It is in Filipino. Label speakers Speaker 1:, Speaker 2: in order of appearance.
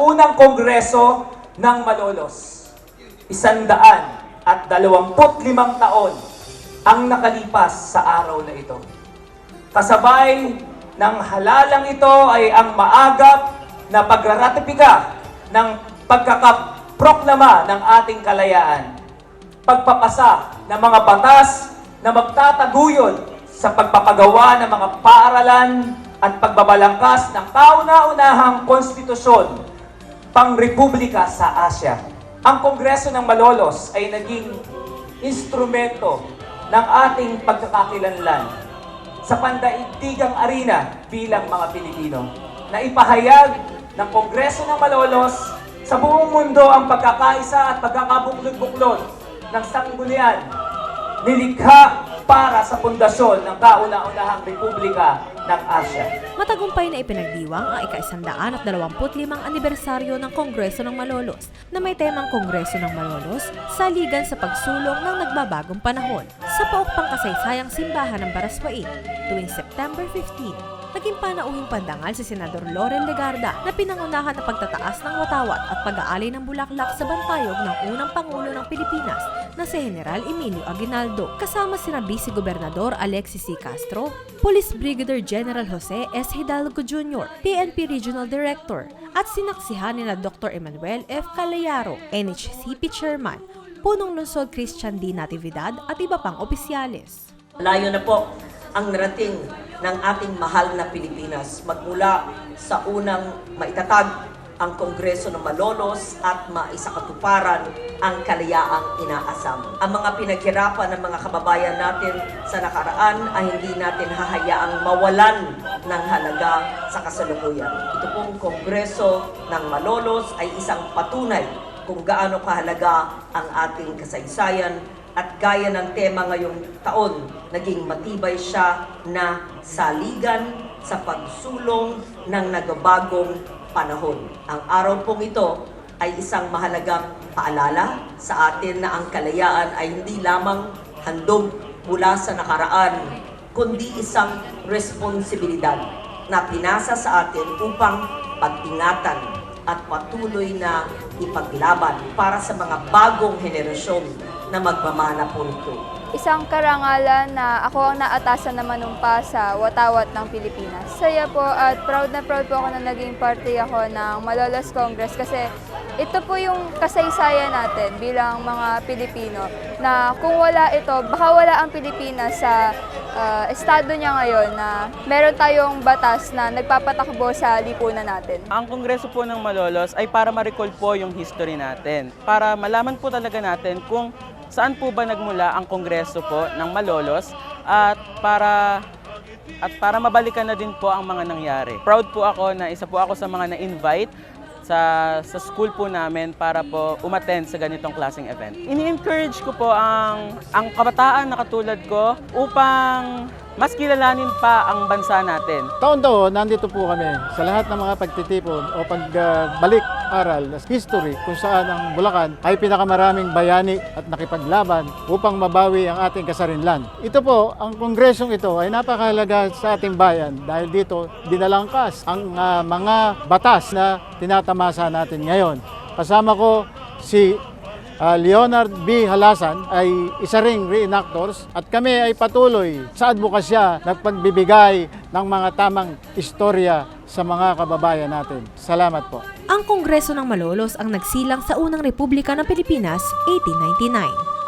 Speaker 1: unang kongreso ng Malolos. Isandaan at dalawamput limang taon ang nakalipas sa araw na ito. Kasabay ng halalang ito ay ang maagap na pagraratipika ng pagkakaproklama ng ating kalayaan. Pagpapasa ng mga batas na magtataguyod sa pagpapagawa ng mga paaralan at pagbabalangkas ng kauna-unahang konstitusyon pangrepublika sa Asya. Ang Kongreso ng Malolos ay naging instrumento ng ating pagkakakilanlan sa pandaigdigang arena bilang mga Pilipino na ipahayag ng Kongreso ng Malolos sa buong mundo ang pagkakaisa at pagkakabuklod-buklod ng sanggunian nilikha para sa pundasyon ng kauna-unahang Republika ng Asya.
Speaker 2: Matagumpay na ipinagdiwang ang ika-isandaan at 25 anibersaryo ng Kongreso ng Malolos na may temang Kongreso ng Malolos, saligan sa pagsulong ng nagbabagong panahon sa paukpang kasaysayang simbahan ng Baraswain tuwing September 15. Naging panauhing pandangal si Senador Loren Legarda na pinangunahan ang pagtataas ng watawat at pag-aali ng bulaklak sa bantayog ng unang Pangulo ng Pilipinas na si General Emilio Aguinaldo kasama sina Vice Gobernador Alexis C. Castro, Police Brigadier General Jose S. Hidalgo Jr., PNP Regional Director, at sinaksihan nila Dr. Emmanuel F. Calayaro, NHCP Chairman, Punong Lungsod Christian D. Natividad at iba pang opisyales.
Speaker 3: Layo na po ang narating ng ating mahal na Pilipinas magmula sa unang maitatag ang Kongreso ng Malolos at maisakatuparan ang kalayaang inaasam. Ang mga pinaghirapan ng mga kababayan natin sa nakaraan ay hindi natin hahayaang mawalan ng halaga sa kasalukuyan. Ito pong Kongreso ng Malolos ay isang patunay kung gaano kahalaga ang ating kasaysayan at gaya ng tema ngayong taon, naging matibay siya na saligan sa pagsulong ng nagabagong panahon. Ang araw pong ito ay isang mahalagang paalala sa atin na ang kalayaan ay hindi lamang handog mula sa nakaraan, kundi isang responsibilidad na pinasa sa atin upang pag-ingatan at patuloy na ipaglaban para sa mga bagong henerasyon na magmamana po nito.
Speaker 4: Isang karangalan na ako ang naatasan na manumpa sa watawat ng Pilipinas. Saya po at proud na proud po ako na naging parte ako ng Malolos Congress kasi ito po yung kasaysayan natin bilang mga Pilipino na kung wala ito, baka wala ang Pilipinas sa ah, estado niya ngayon na meron tayong batas na nagpapatakbo sa lipunan natin.
Speaker 5: Ang Kongreso po ng Malolos ay para ma-recall po yung history natin. Para malaman po talaga natin kung saan po ba nagmula ang Kongreso po ng Malolos at para at para mabalikan na din po ang mga nangyari. Proud po ako na isa po ako sa mga na-invite sa sa school po namin para po umattend sa ganitong klaseng event. Ini-encourage ko po ang ang kabataan na katulad ko upang mas kilalanin pa ang bansa natin.
Speaker 6: Taon-taon, nandito po kami sa lahat ng mga pagtitipon o pagbalik aral na history kung saan ang Bulacan ay pinakamaraming bayani at nakipaglaban upang mabawi ang ating kasarinlan. Ito po, ang kongresong ito ay napakahalaga sa ating bayan dahil dito dinalangkas ang ah, mga batas na tinatamasa natin ngayon. Kasama ko si Ah, Leonard B. Halasan ay isa ring reenactors at kami ay patuloy sa advokasya nagpagbibigay ng mga tamang istorya sa mga kababayan natin. Salamat po.
Speaker 2: Ang Kongreso ng Malolos ang nagsilang sa unang Republika ng Pilipinas 1899.